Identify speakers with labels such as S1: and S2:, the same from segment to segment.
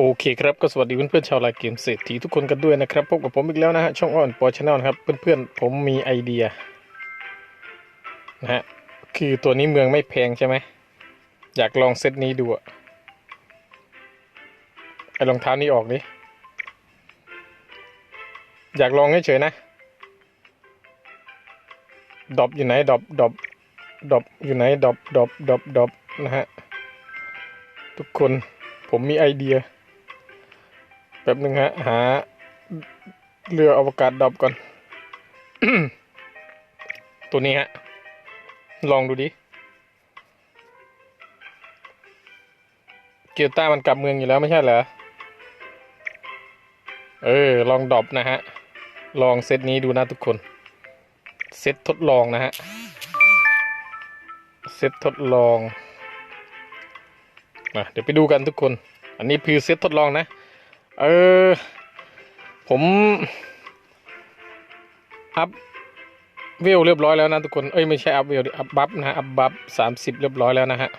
S1: โอเคครับก็สวัสดีเพื่อนๆชาวลน์เกมเศรษฐีทุกคนกันด้วยนะครับพบกับผมอีกแล้วนะฮะช่องอ้อนปอชแนลครับเพื่อนๆผมมีไอเดียนะฮะคือตัวนี้เมืองไม่แพงใช่ไหมอยากลองเซตนี้ดูอะไอรองเท้านี้ออกดิอยากลองเฉยๆนะดอปอยู่ไหนดอปดอปดอปอยู่ไหนดอปดอปดอปดอปนะฮะทุกคนผมมีไอเดีย ป๊บหนึ่งฮะ หา เรืออวกาศดับก่อน ตัวนี้ฮะ ลองดูดิ เกียวต้ามันกลับเมืองอยู่แล้วไม่ใช่เหรอ เออ ลองดรอปนะฮะ ลองเซตนี้ดูนะทุกคน เซตทดลองนะฮะ เซตทดลองมาเดี๋ยวไปดูกันทุกคน อันนี้คือเซตทดลองนะ เออ ผมอัพเวลเรียบร้อยแล้วนะทุกคน เอ้ยไม่ใช่อัพเวลดิอัพบัฟนะฮะอัพบัฟสามสิบเรียบร้อยแล้วนะฮะ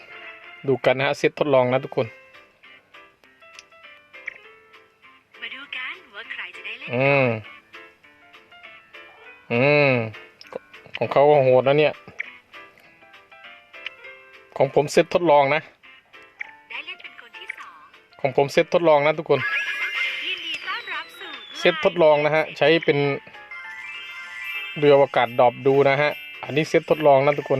S1: ดูกันนะฮะเซตทดลองนะทุกคน
S2: มาดูกันว่าใครจะได้เล่น
S1: อืม อืม ของเขาก็โหดนะเนี่ย ของผมเซตทดลองนะ
S2: ได้เล่นเป็นคนที่สอง
S1: ของผมเซตทดลองนะทุกคน
S2: ยินดีต้อนรับสู่
S1: เซตทดลองนะฮะใช้เป็นเรืออวกาศดอปดูนะฮะ อันนี้เซตทดลองนะทุกคน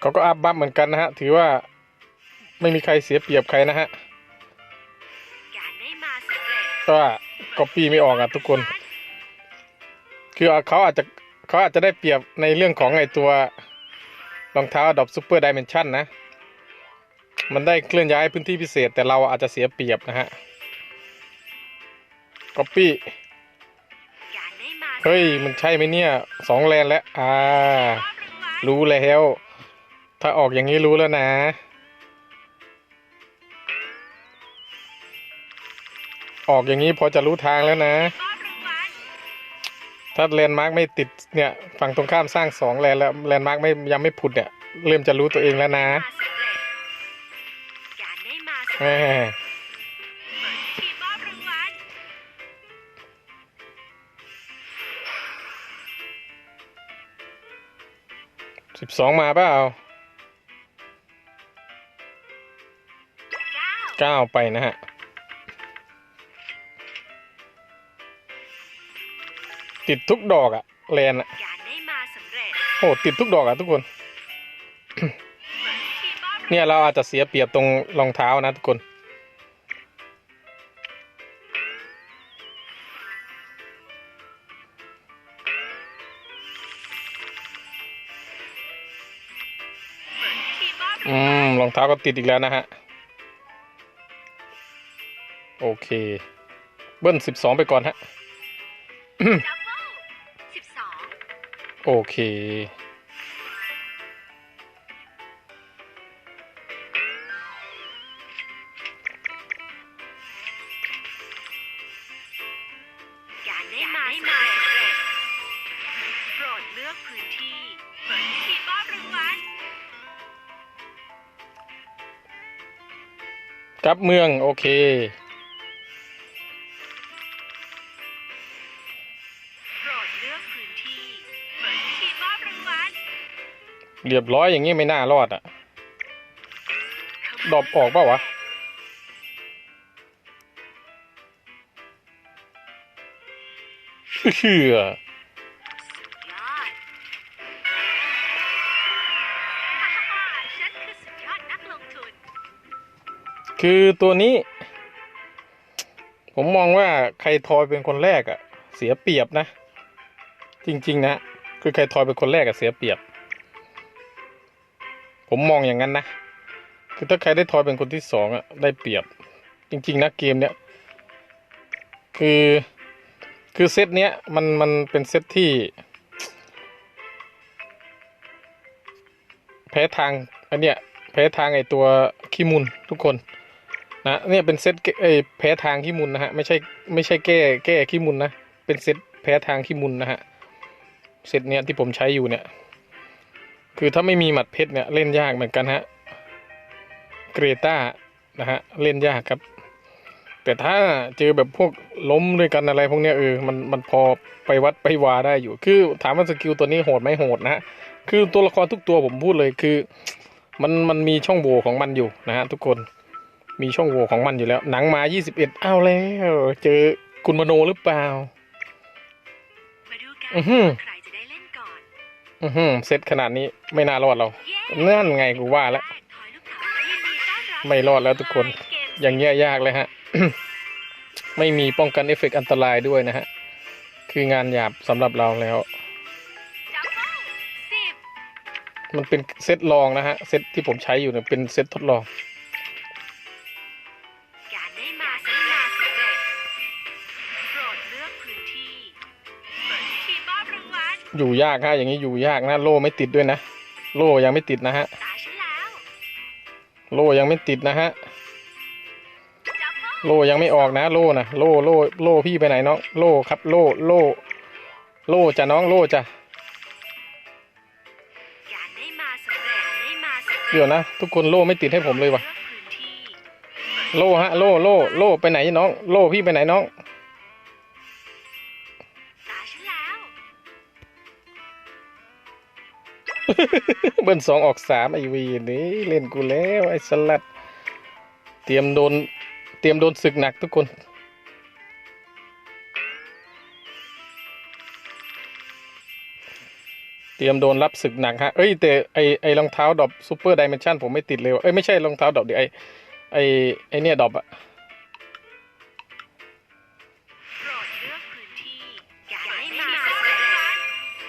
S2: เขา
S1: ก็อัพบัฟเหมือนกันนะฮะ ถือว่าไม่มีใครเสียเปรียบใครนะฮะ
S2: ก็
S1: ก็ว่าก๊อปปี้ไม่ออกอะทุกคน คือเขาอาจจะเขาอาจจะได้เปรียบในเรื่องของไอตัวรองเท้าดอบซูเปอร์ดิเมนชันนะ มันได้เคลื่อนย้ายพื้นที่พิเศษ แต่เราอาจจะเสียเปรียบนะฮะก๊อปปี้เฮ้ย มันใช่ไหมเนี่ยสองแลนแล้ว อ่า รู้แล้ว ถ้าออกอย่างนี้รู้แล้วนะ ออกอย่างนี้พอจะรู้ทางแล้วนะ ถ้าแลนด์มาร์กไม่ติดเนี่ย ฝั่งตรงข้ามสร้างสองแลนแล้วแลนด์มาร์กไม่ยังไม่ผุดเนี่ย เริ่มจะรู้ตัวเองแล้วนะ
S2: เร็จมทีมมอบรางวัล
S1: สิบสองมาเปล่า
S2: เก้า
S1: เก้าไปนะฮะ ติดทุกดอกอะแลนด์อะ
S2: การได้มาสำเร็จ
S1: โอ้ติดทุกดอกอะทุกคน เนี่ยเราอาจจะเสียเปรียบตรงรองเท้านะทุกคน
S2: ทีมมอบ
S1: อืมรองเท้าก็ติดอีกแล้วนะฮะ โอเค เบิ้ลสิบสองไปก่อนฮะ
S2: ดับเบิลสิบสอง
S1: โอเค
S2: กลับ
S1: เมืองโอเค
S2: โปรดเลือกพื้นที่ทีมมอบรางวัล
S1: เรียบร้อยอย่างนี้ไม่น่ารอดอะดรอปออกเปล่าวะเชื่อ
S2: คือ
S1: ตัวนี้ ผมมองว่าใครทอยเป็นคนแรกอะเสียเปรียบนะ จริง ๆ นะ คือใครทอยเป็นคนแรกอะเสียเปรียบ ผมมองอย่างนั้นนะ คือถ้าใครได้ทอยเป็นคนที่สองอะได้เปรียบ จริง ๆ นะ เกมเนี้ยคือคือเซตเนี้ยมันมันเป็นเซตที่ แพ้ทางอันเนี้ยแพ้ทางไอตัวขี้มุนทุกคน นะเนี่ยเป็นเซตเอแพ้ทางขี้มุนนะฮะไม่ใช่ไม่ใช่แก้แก้ขี้มุนนะเป็นเซตแพ้ทางขี้มุนนะฮะเซตเนี้ยที่ผมใช้อยู่เนี่ย คือถ้าไม่มีหมัดเพชรเนี่ยเล่นยากเหมือนกันฮะเกรตานะฮะเล่นยากครับ แต่ถ้าเจอแบบพวกล้มด้วยกันอะไรพวกเนี้ยเออมันมันพอไปวัดไปวาได้อยู่ คือถามว่าสกิลตัวนี้โหดไหมโหดนะฮะคือตัวละครทุกตัวผมพูดเลยคือ มันมันมีช่องโหว่ของมันอยู่นะฮะทุกคน มีช่องโหว่ของมันอยู่แล้ว หนังมา 21อ้าวแล้ว เจอคุณมโนหรือเปล่า
S2: มาดูกัน
S1: อื้อหือ
S2: ว่าใครจะได้เล่นก่อน
S1: อือหือเซตขนาดนี้ไม่น่ารอดเรา
S2: เย้
S1: นั่นไงกูว่าแล้ว
S2: แรกถอยลูกเต๋ายินดีต้อนรับ
S1: ไม่รอดแล้วทุกคน
S2: เกม
S1: อย่างเงี้ยยากเลยฮะ ไม่มีป้องกันเอฟเฟกต์อันตรายด้วยนะฮะ คืองานหยาบสำหรับเราแล้ว
S2: ดับเบิ้ลสิบ
S1: มันเป็นเซตลองนะฮะ เซตที่ผมใช้อยู่เนี่ยเป็นเซตทดลอง
S2: อ
S1: ยู่ยากฮะอย่างนี้อยู่ยากนะโล่ไม่ติดด้วยนะ โล่ยังไม่ติดนะฮะโล่ยังไม่ติดนะฮะโล่ยังไม่ออกนะ โล่นะโล่โล่โล่พี่ไปไหนน้องโล่ครับ โล่โล่โล่จ้ะน้องโล่จ้ะ
S2: เดี๋
S1: ยวนะ ทุกคนโล่ไม่ติดให้ผมเลยวะโล่ฮะโล่โล่โล่ไปไหนน้อง โล่พี่ไปไหนน้อง เบิ้ลสองออกสามไอวีนี่เล่นกูแล้วไอสลัด เตรียมโดน เตรียมโดนศึกหนักทุกคนเตรียมโดนรับศึกหนักฮะ เอ้ยแต่ไอไอรองเท้าดอบซูเปอร์ดิเมนชันผมไม่ติดเลยว่ะ เอ้ยไม่ใช่รองเท้าดอบเดี๋ยวไอไอไอเนี่ยดอบอะ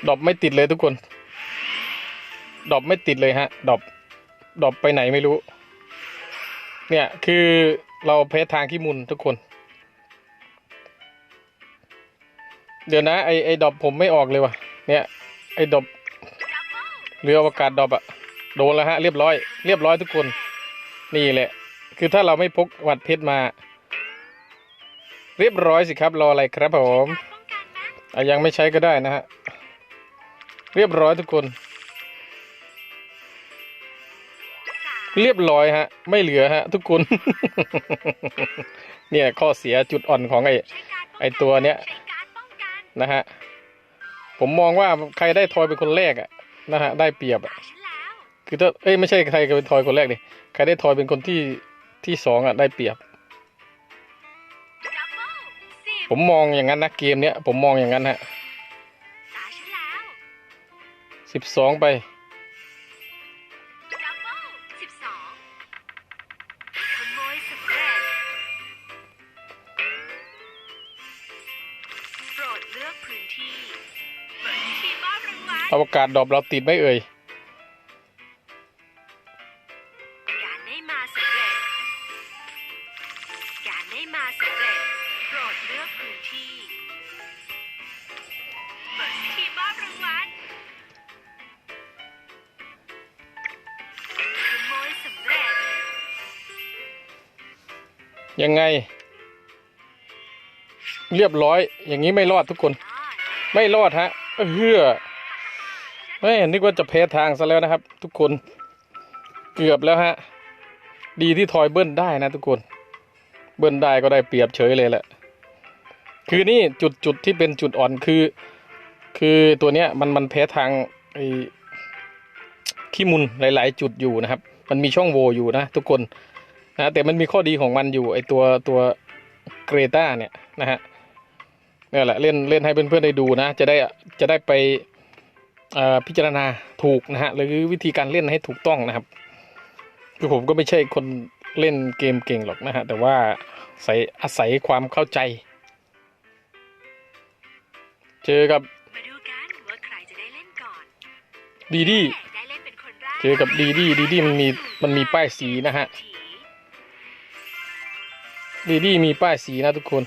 S2: ดอ
S1: บไม่ติดเลยทุกคน ดอบไม่ติดเลยฮะดอบดอบไปไหนไม่รู้ เนี่ยคือเราเพสทางขี้มุนทุกคน เดี๋ยวนะไอไอดอบผมไม่ออกเลยว่ะ เนี่ย ไอดอบ
S2: เรื
S1: ออวกาศดอบอะโดนแล้วฮะเรียบร้อย เรียบร้อยทุกคน นี่แหละ คือถ้าเราไม่พกวัดเพชรมา เรียบร้อยสิครับรออะไรครับผม
S2: อ
S1: ยังไม่ใช้ก็ได้นะฮะเรียบร้อยทุกคน เรียบร้อยฮะ ไม่เหลือฮะ ทุกคน เนี่ยข้อเสียจุดอ่อนของไอ้
S2: ใช้การป้องกัน
S1: ไอ้ตัวเนี้ย
S2: ใช้การป้องกัน
S1: นะฮะ ผมมองว่าใครได้ทอยเป็นคนแรกอะนะฮะ ได้เปรียบอะ
S2: ตาฉันแล้ว
S1: คือถ้าเอ้ยไม่ใช่ใครเป็นทอยคนแรกดิใครได้ทอยเป็นคนที่ที่สองอะได้เปรียบ
S2: ดับเบิ้ลสิบ
S1: ผมมองอย่างนั้นนะเกมเนี้ยผมมองอย่างนั้นฮะ
S2: ตาฉันแล้ว
S1: สิบสองไป
S2: วัล
S1: อวกาศดรอปเราติดไหม่เอ่ย
S2: การได้มาสำเร็จการได้มาสำเร็จโปรดเลือกพื้นที่เปิดพิธีมอบรางวัลขโมยสำเร็จ
S1: ยังไง เรียบร้อย อย่างนี้ไม่รอดทุกคน
S2: รอด
S1: ไม่รอดฮะเฮือ ไม่นึกว่าจะแพ้ทางซะแล้วนะครับ ทุกคนเกือบแล้วฮะ ดีที่ทอยเบิ้ลได้นะทุกคน เบิ้ลได้ก็ได้เปรียบเฉยเลยแหละ คือนี่จุดจุดที่เป็นจุดอ่อนคือ คือตัวเนี้ยมันมันแพ้ทางไอ้ขี้มุนหลาย ๆ จุดอยู่นะครับ มันมีช่องโหว่อยู่นะทุกคนนะแต่มันมีข้อดีของมันอยู่ไอตัวตัวเกรตาเนี่ยนะฮะนี่แหละเล่นเล่นให้เพื่อนๆได้ดูนะ จะได้จะได้ไป พิจารณาถูกนะฮะหรือวิธีการเล่นให้ถูกต้องนะครับคือผมก็ไม่ใช่คนเล่นเกมเก่งหรอกนะฮะแต่ว่าอาศัยอาศัยความเข้าใจ เจอกับ
S2: ดีดี้เจ
S1: อกับดีดีดีดีมันมีมันมีป้ายสีนะฮะ
S2: ถี
S1: ดีดีมีป้ายสีนะทุกคน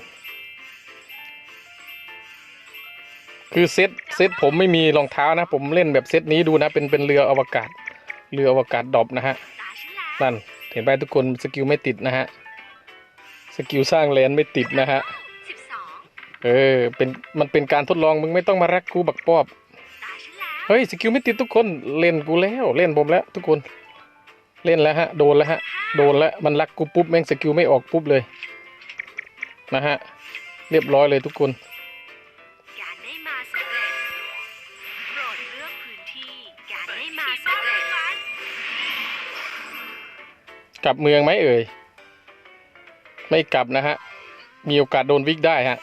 S1: คือเซตเซตผมไม่มีรองเท้านะ ผมเล่นแบบเซตนี้ดูนะ เป็นเป็นเรืออวกาศ เรืออวกาศดอปนะฮะ
S2: นั่
S1: นเห็นไปทุกคนสกิลไม่ติดนะฮะสกิลสร้างแลนไม่ติดนะฮะเออเป็นมันเป็นการทดลองมึงไม่ต้องมารักกูบักปอบเฮ้ยสกิลไม่ติดทุกคนเล่นกูแล้วเล่นผมแล้วทุกคนเล่นแล้วฮะโดนแล้วฮะโดนแล้วมันรักกูปุ๊บแม่งสกิลไม่ออกปุ๊บเลยนะฮะเรียบร้อยเลยทุกคน
S2: โปรดเลือกพื้นที่การได้มาสำเร็จ
S1: กลับเมืองไหมเอ่ย ไม่กลับนะฮะ มีโอกาสโดนวิกได้ฮะ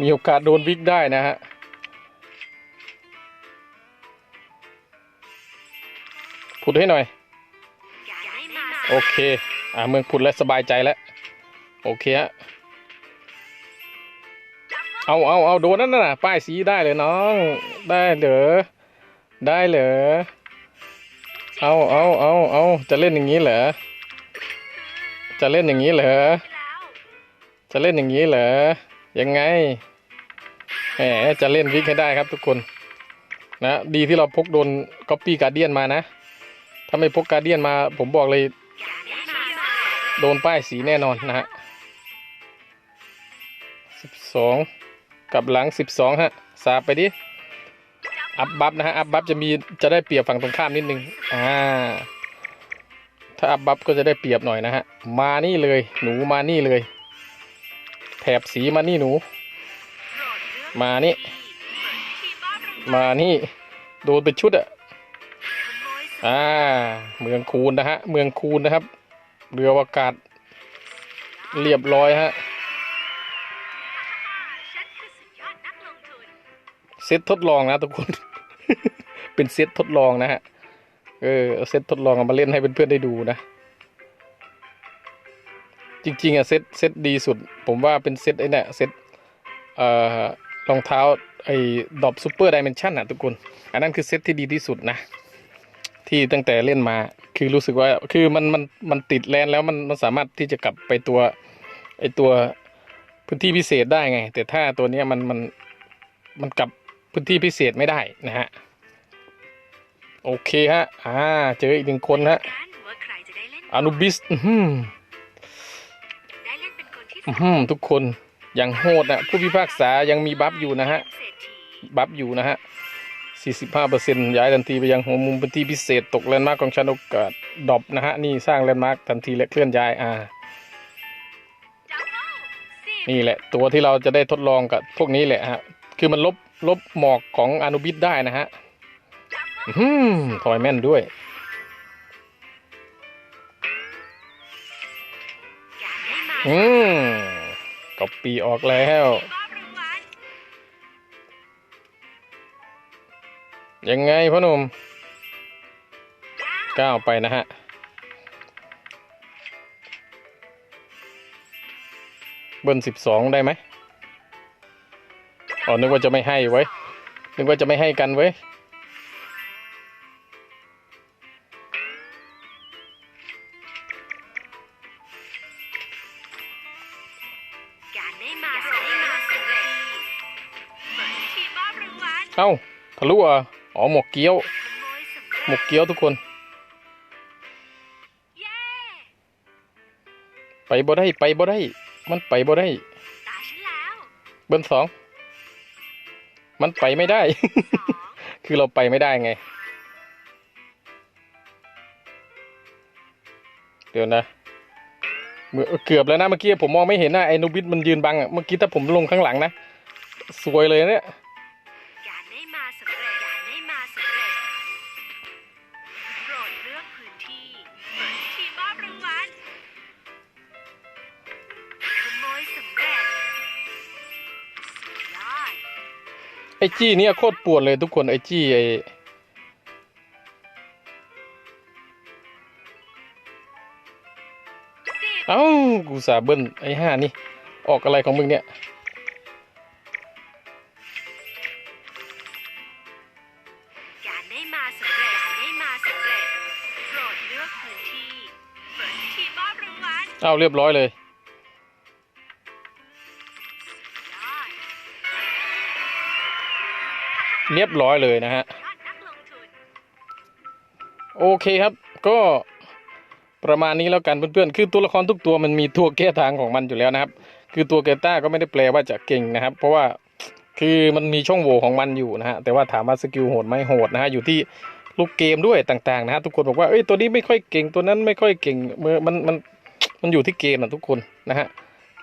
S1: มีโอกาสโดนวิกได้นะฮะพูดให้หน่อย
S2: การได้มา
S1: โอเค อ่าเมืองพุดแล้วสบายใจแล้ว โอเคฮะ เอาเอาเอาโดนนั่นน่ะ ป้ายสีได้เลยน้อง ได้เหรอได้เหรอเอาเอาเอาเอาจะเล่นอย่างนี้เหรอจะเล่นอย่างนี้เหรอจะเล่นอย่างนี้เหรอยังไงแหมจะเล่นวิกให้ได้ครับทุกคนนะดีที่เราพกโดนก๊อปปี้การเดียนมานะ ถ้าไม่พกการเดียนมา ผมบอกเลย โดนป้ายสีแน่นอนนะฮะสิบสอง กับหลังสิบสองฮะ สาไปดิ อัพบัฟนะฮะ อัพบัฟจะมีจะได้เปรียบฝั่งตรงข้ามนิดนึง อ่า ถ้าอัพบัฟก็จะได้เปรียบหน่อยนะฮะ มานี่เลย หนูมานี่เลย แถบสีมานี่หนู มานี่ มานี่ โดนเป็นชุดอะอ่า เมืองคูนนะฮะ เมืองคูนนะครับ เรืออวกาศ เรียบร้อยฮะ เซตทดลองนะทุกคน เป็นเซตทดลองนะฮะ เออเซตทดลองเอามาเล่นให้เพื่อนๆได้ดูนะ จริงๆอะเซตเซตดีสุด ผมว่าเป็นเซตไอ้นี่ยเซตเอ่อรองเท้าไอ้ดอบซูเปอร์ดิเมนชันอะทุกคน อันนั้นคือเซตที่ดีที่สุดนะ ที่ตั้งแต่เล่นมา คือรู้สึกว่า คือมันมันมันติดแลนแล้วมันมันสามารถที่จะกลับไปตัวไอตัวพื้นที่พิเศษได้ไง แต่ถ้าตัวเนี้ยมันมันมันกลับ พื้นที่พิเศษไม่ได้นะฮะ โอเคฮะ อ่า เจออีกหนึ่งคนฮะอนุบิสอื้อหือ
S2: ได้เล่นเป็นคนที่
S1: อื้อหือทุกคนยังโหดนะผู้พิพากษายังมีบัฟอยู่นะฮะ บัฟอยู่นะฮะ 45%ย้ายทันทีไปยังหัวมุมพื้นที่พิเศษตกแลนด์มาร์กของชันโอกาสดอปนะฮะ นี่สร้างแลนด์มาร์กทันทีและเคลื่อนย้ายอ่านี่แหละ ตัวที่เราจะได้ทดลองกับพวกนี้แหละฮะ คือมันลบ ลบหมอกของอนุบิสได้นะฮะอืมทอยแม่นด้วย อืมก็ปีออกแล้ว ยังไงพ่อหนุ่ม
S2: ก้า
S1: วไปนะฮะเบิ้ลสิบสองได้ไหม อ๋อนึกว่าจะไม่ให้ไว้ นึกว่าจะไม่ให้กันไว้
S2: เอ้า
S1: ทะลุอะอ๋อหมกเกี๊ยว
S2: ขโมยสำเร็จ
S1: หมกเกี๊ยวทุกคน ไปบ่ได้ ไปบ่ได้ มันไปบ่ได้ เบิ้ลสอง มันไปไม่ได้ คือเราไปไม่ได้ไง เดี๋ยวนะเมื่อเกือบแล้วนะเมื่อกี้ผมมองไม่เห็นนะไอ้นูบิสมันยืนบังอะ เมื่อกี้ถ้าผมลงข้างหลังนะ สวยเลยเนี่ย
S2: จี้เนี่ย
S1: โคตรปวดเลยทุกคนไอ้จี้ไอ้
S2: สิบ
S1: เอ้ากูสาเบิ้ลไอ้ห้านี่ ออกอะไรของมึงเนี่ย
S2: การได้มาสำเร็จการได้มาสำเร็จโปรดเลือกพื้นที่เปิดทีมอบรางวัล
S1: เอ้าเรียบร้อยเลย
S2: ย
S1: เรียบร้อยเลยนะฮะ โอเคครับก็ประมาณนี้แล้วกันเพื่อนๆ คือตัวละครทุกตัวมันมีตัวแก้ทางของมันอยู่แล้วนะครับ คือตัวเกต้าก็ไม่ได้แปลว่าจะเก่งนะครับ เพราะว่าคือมันมีช่องโหว่ของมันอยู่นะฮะ แต่ว่าถามว่าสกิลโหดไหมโหดนะฮะ อยู่ที่ลูกเกมด้วยต่างๆนะฮะ ทุกคนบอกว่า เอ้ย ตัวนี้ไม่ค่อยเก่ง ตัวนั้นไม่ค่อยเก่งมันมันมันอยู่ที่เกมนะทุกคนนะฮะ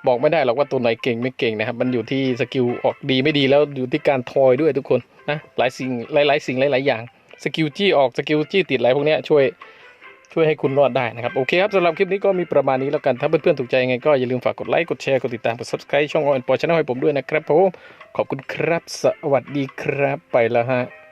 S1: บอกไม่ได้หรอกว่าตัวไหนเก่งไม่เก่งนะครับ มันอยู่ที่สกิลออกดีไม่ดีแล้วอยู่ที่การทอยด้วยทุกคนนะหลายสิ่งหลาย ๆ สิ่งหลาย ๆ อย่างสกิลจี้ออกสกิลจี้ติดอะไรพวกนี้ช่วยช่วยให้คุณรอดได้นะครับ โอเคครับสำหรับคลิปนี้ก็มีประมาณนี้แล้วกัน ถ้าเพื่อนๆถูกใจยังไงก็อย่าลืมฝากกดไลค์ กดแชร์ กดติดตาม กด subscribe ช่องออนปอชแนลให้ผมด้วยนะครับผม ขอบคุณครับ สวัสดีครับไปแล้วฮะ